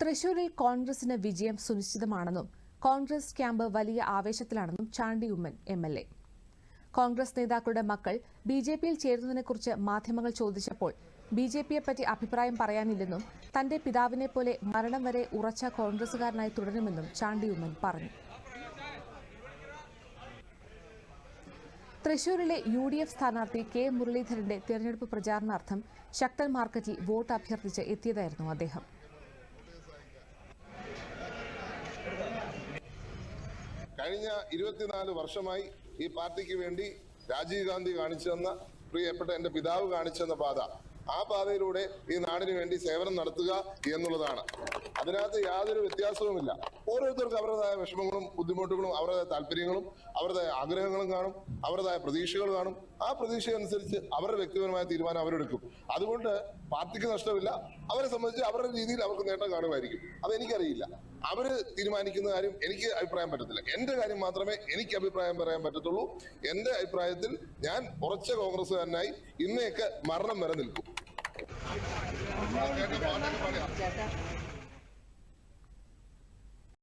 തൃശൂരിൽ കോൺഗ്രസിന് വിജയം സുനിശ്ചിതമാണെന്നും കോൺഗ്രസ് ക്യാമ്പ് വലിയ ആവേശത്തിലാണെന്നും Chandy Oommen M L A. Congress നേതാക്കളുടെ മക്കൾ ബി ജെ പിയിൽ ചേരുന്നതിനെക്കുറിച്ച് മാധ്യമങ്ങൾ ചോദിച്ചപ്പോൾ ബി ജെ പിയെപ്പറ്റി അഭിപ്രായം പറയാനില്ലെന്നും തന്റെ പിതാവിനെ പോലെ മരണം വരെ ഉറച്ച കോൺഗ്രസുകാരനായി തുടരുമെന്നും ചാണ്ടി ഉമ്മൻ പറഞ്ഞു. തൃശൂരിലെ യു ഡി എഫ് സ്ഥാനാർത്ഥി കെ മുരളീധരന്റെ തിരഞ്ഞെടുപ്പ് പ്രചാരണാർത്ഥം ശക്തൻ മാർക്കറ്റിൽ വോട്ട് അഭ്യർത്ഥിച്ച് എത്തിയതായിരുന്നു അദ്ദേഹം. കഴിഞ്ഞ ഇരുപത്തിനാല് വർഷമായി ഈ പാർട്ടിക്ക് വേണ്ടി രാജീവ് ഗാന്ധി കാണിച്ചു തന്ന പ്രിയപ്പെട്ട എന്റെ പിതാവ് കാണിച്ചു തന്ന പാത. ആ പാതയിലൂടെ ഈ നാടിന് വേണ്ടി സേവനം നടത്തുക എന്നുള്ളതാണ്. അതിനകത്ത് യാതൊരു വ്യത്യാസവുമില്ല. ഓരോരുത്തർക്കും അവരുടേതായ വിഷമങ്ങളും ബുദ്ധിമുട്ടുകളും അവരുടെ താല്പര്യങ്ങളും അവരുടെ ആഗ്രഹങ്ങളും കാണും അവരുടേതായ പ്രതീക്ഷകൾ കാണും. ആ പ്രതീക്ഷ അനുസരിച്ച് അവരുടെ വ്യക്തിപരമായ തീരുമാനം അവരെടുക്കും. അതുകൊണ്ട് പാർട്ടിക്ക് നഷ്ടമില്ല. അവരെ സംബന്ധിച്ച് അവരുടെ രീതിയിൽ അവർക്ക് നേട്ടം കാണുമായിരിക്കും. അത് എനിക്കറിയില്ല അവർ തീരുമാനിക്കുന്ന കാര്യം എനിക്ക് അഭിപ്രായം പറ്റത്തില്ല. എന്റെ കാര്യം മാത്രമേ എനിക്ക് അഭിപ്രായം പറയാൻ പറ്റത്തുള്ളൂ. എന്റെ അഭിപ്രായത്തിൽ ഞാൻ ഉറച്ച കോൺഗ്രസ്സുകാരനായി ഇന്നേക്ക് മരണം വരെ നിൽക്കും.